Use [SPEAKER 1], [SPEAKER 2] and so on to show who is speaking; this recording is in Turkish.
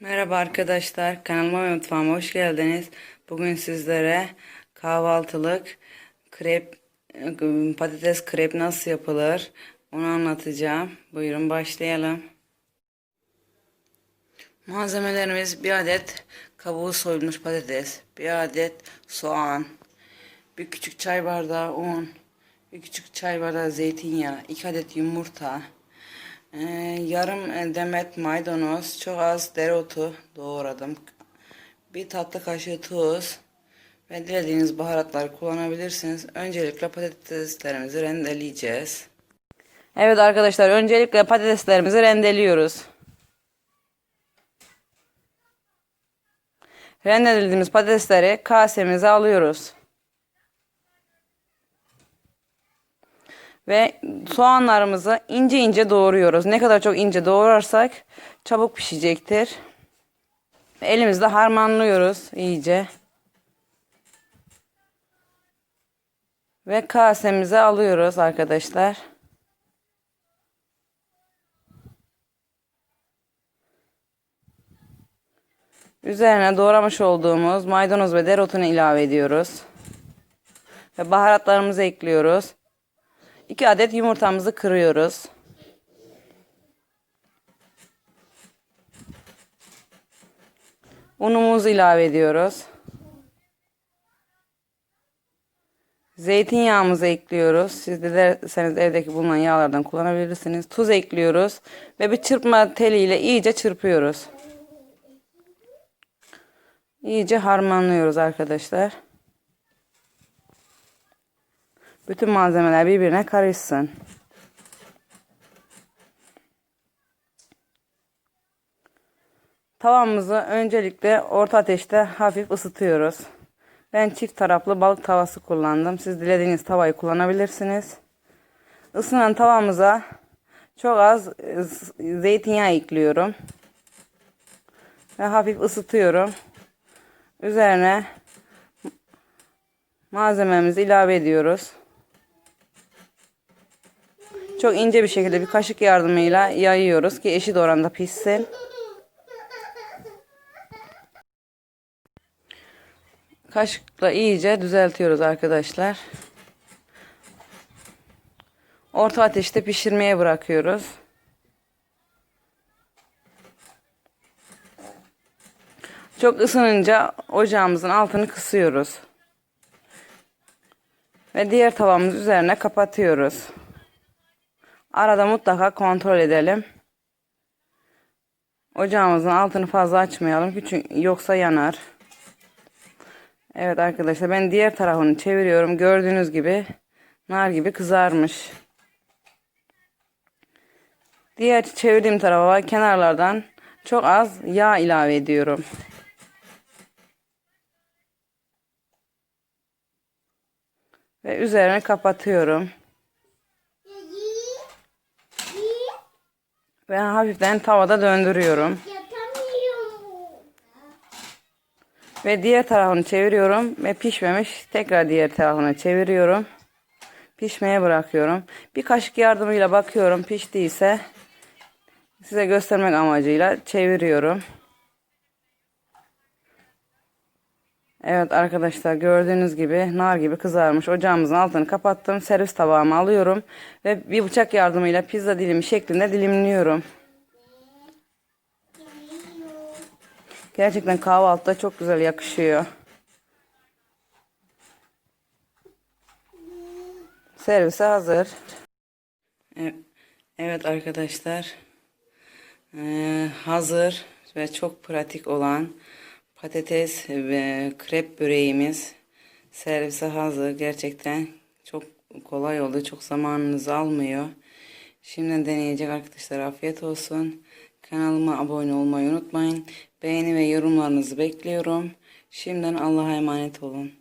[SPEAKER 1] Merhaba arkadaşlar, kanalıma ve mutfağıma hoş geldiniz. Bugün sizlere kahvaltılık krep, patates krep nasıl yapılır onu anlatacağım. Buyurun başlayalım. Malzemelerimiz bir adet kabuğu soyulmuş patates, bir adet soğan, bir küçük çay bardağı un, bir küçük çay bardağı zeytinyağı, iki adet yumurta, ee, yarım demet maydanoz, çok az dereotu doğradım. Bir tatlı kaşığı tuz ve dilediğiniz baharatları kullanabilirsiniz. Öncelikle patateslerimizi rendeleyeceğiz. Evet arkadaşlar öncelikle patateslerimizi rendeliyoruz. Rendelediğimiz patatesleri kasemize alıyoruz. Ve soğanlarımızı ince ince doğruyoruz. Ne kadar çok ince doğrarsak çabuk pişecektir. Elimizde harmanlıyoruz iyice. Ve kasemize alıyoruz arkadaşlar. Üzerine doğramış olduğumuz maydanoz ve dereotunu ilave ediyoruz. Ve baharatlarımızı ekliyoruz. 2 adet yumurtamızı kırıyoruz. Unumuzu ilave ediyoruz. Zeytinyağımızı ekliyoruz. Siz dilerseniz evdeki bulunan yağlardan kullanabilirsiniz. Tuz ekliyoruz. Ve bir çırpma teliyle iyice çırpıyoruz. İyice harmanlıyoruz arkadaşlar. Bütün malzemeler birbirine karışsın. Tavamızı öncelikle orta ateşte hafif ısıtıyoruz. Ben çift taraflı balık tavası kullandım. Siz dilediğiniz tavayı kullanabilirsiniz. Isınan tavamıza çok az zeytinyağı ekliyorum. Ve hafif ısıtıyorum. Üzerine malzememizi ilave ediyoruz. Çok ince bir şekilde bir kaşık yardımıyla yayıyoruz ki eşit oranda pişsin. Kaşıkla iyice düzeltiyoruz arkadaşlar. Orta ateşte pişirmeye bırakıyoruz. Çok ısınınca ocağımızın altını kısıyoruz. Ve diğer tavamız üzerine kapatıyoruz. Arada mutlaka kontrol edelim. Ocağımızın altını fazla açmayalım çünkü yoksa yanar. Evet arkadaşlar ben diğer tarafını çeviriyorum. Gördüğünüz gibi nar gibi kızarmış. Diğer çevirdiğim tarafa kenarlardan çok az yağ ilave ediyorum. Ve üzerine kapatıyorum. Ve hafiften tavada döndürüyorum. Ve diğer tarafını çeviriyorum ve pişmemiş tekrar diğer tarafını çeviriyorum. Pişmeye bırakıyorum. Bir kaşık yardımıyla bakıyorum piştiyse size göstermek amacıyla çeviriyorum. Evet arkadaşlar gördüğünüz gibi nar gibi kızarmış. Ocağımızın altını kapattım. Servis tabağıma alıyorum. Ve bir bıçak yardımıyla pizza dilimi şeklinde dilimliyorum. Gerçekten kahvaltıda çok güzel yakışıyor. Servise hazır. Evet arkadaşlar. Ee, hazır ve çok pratik olan patates ve krep böreğimiz servise hazır. Gerçekten çok kolay oldu. Çok zamanınızı almıyor. Şimdi deneyecek arkadaşlar afiyet olsun. Kanalıma abone olmayı unutmayın. Beğeni ve yorumlarınızı bekliyorum. Şimdiden Allah'a emanet olun.